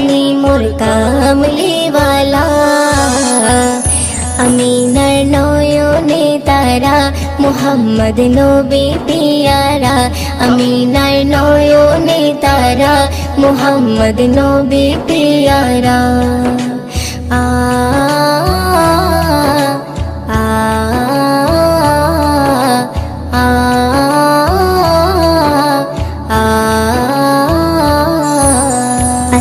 তিনি মোর কামলিওয়ালা আমিনার নয়নে তারা, মোহাম্মদ নবী পিয়ারা। আমিনার নয়নে তারা, মোহাম্মদ নবী পিয়ারা। আ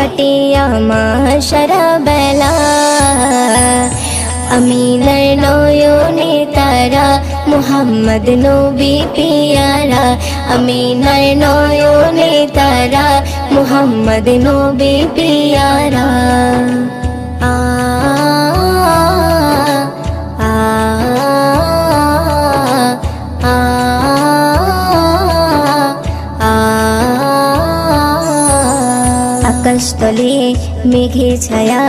গিয়ে কাটে আমার সারা বেলা আমি নয়নে তারা, মোহাম্মদ নবী পিয়ারা। আমি নয়নে তারা, মোহাম্মদ নবী পিয়ারা। আকাশ তলে মেঘে ছায়া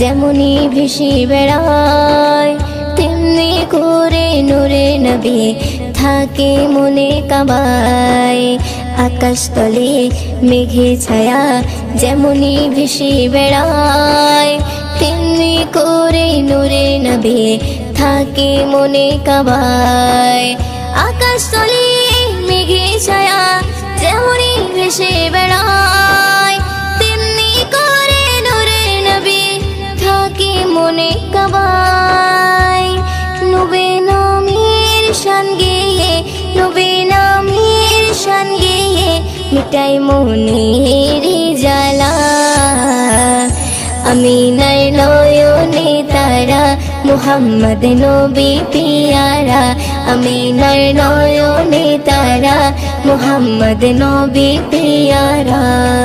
যেমনই ভেসে বেড়ায়, তেমনি করে নূরে নবী থাকে মনে কাবায়। আকাশ তলে মেঘে ছায়া যেমনই ভেসে বেড়ায়, তেমনি করে নূরে নবী থাকে মনে কাবায়। আকাশ তলে মেঘে ছায়া যেমনই ভেসে গেয়ে নবে নামের শান গেয়ে মিটাই মনের জ্বালা। আমিনার নয়নে তারা, মোহাম্মদ নবী পিয়ারা। আমি নাই নয়নে তারা, মোহাম্মদ নবী পিয়ারা।